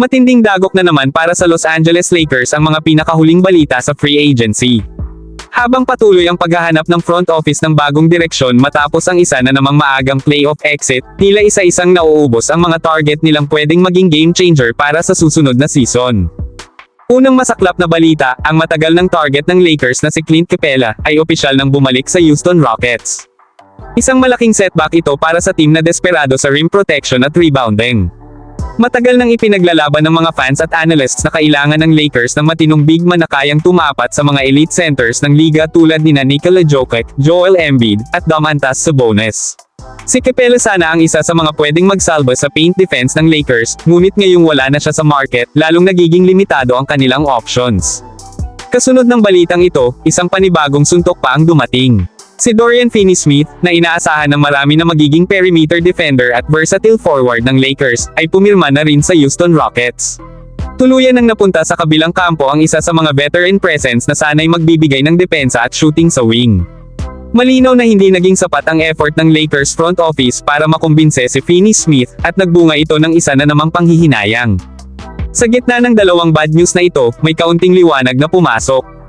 Matinding dagok na naman para sa Los Angeles Lakers ang mga pinakahuling balita sa free agency. Habang patuloy ang paghahanap ng front office ng bagong direksyon matapos ang isa na namang maagang playoff exit, tila isa-isang nauubos ang mga target nilang pwedeng maging game changer para sa susunod na season. Unang masaklap na balita, ang matagal ng target ng Lakers na si Clint Capela ay opisyal nang bumalik sa Houston Rockets. Isang malaking setback ito para sa team na desperado sa rim protection at rebounding. Matagal nang ipinaglalaban ng mga fans at analysts na kailangan ng Lakers ng matinong big man na kayang tumapat sa mga elite centers ng liga tulad ni Nikola Jokic, Joel Embiid, at Domantas Sabonis. Si Capela sana ang isa sa mga pwedeng magsalba sa paint defense ng Lakers, ngunit ngayong wala na siya sa market, lalong nagiging limitado ang kanilang options. Kasunod ng balitang ito, isang panibagong suntok pa ang dumating. Si Dorian Finney-Smith, na inaasahan ng marami na magiging perimeter defender at versatile forward ng Lakers, ay pumirma na rin sa Houston Rockets. Tuluyan nang napunta sa kabilang kampo ang isa sa mga veteran presence na sanay magbibigay ng depensa at shooting sa wing. Malinaw na hindi naging sapat ang effort ng Lakers front office para makumbinse si Finney-Smith at nagbunga ito ng isa na namang panghihinayang. Sa gitna ng dalawang bad news na ito, may kaunting liwanag na pumasok.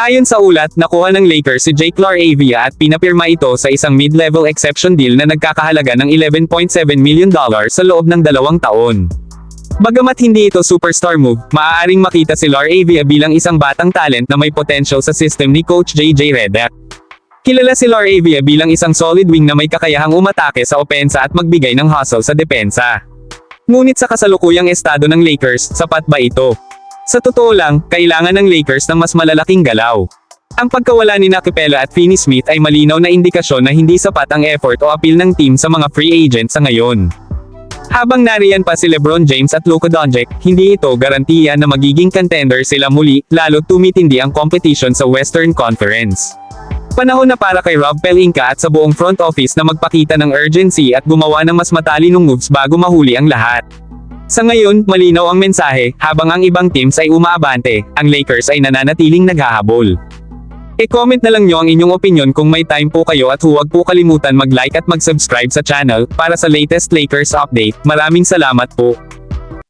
Ayon sa ulat, nakuha ng Lakers si Jake Laravia at pinapirma ito sa isang mid-level exception deal na nagkakahalaga ng 11.7 million dollar sa loob ng dalawang taon. Bagamat hindi ito superstar move, maaaring makita si Laravia bilang isang batang talent na may potential sa system ni Coach JJ Redick. Kilala si Laravia bilang isang solid wing na may kakayahang umatake sa opensa at magbigay ng hustle sa depensa. Ngunit sa kasalukuyang estado ng Lakers, sapat ba ito? Sa totoo lang, kailangan ng Lakers ng mas malalaking galaw. Ang pagkawala ni Nakipela at Finney-Smith ay malinaw na indikasyon na hindi sapat ang effort o appeal ng team sa mga free agents sa ngayon. Habang nariyan pa si LeBron James at Luka Doncic, hindi ito garantiya na magiging contender sila muli, lalo tumitindi ang competition sa Western Conference. Panahon na para kay Rob Pelinka at sa buong front office na magpakita ng urgency at gumawa ng mas matalinong moves bago mahuli ang lahat. Sa ngayon, malinaw ang mensahe, habang ang ibang teams ay umaabante, ang Lakers ay nananatiling naghahabol. E-comment na lang nyo ang inyong opinion kung may time po kayo at huwag po kalimutan mag-like at mag-subscribe sa channel, para sa latest Lakers update. Maraming salamat po.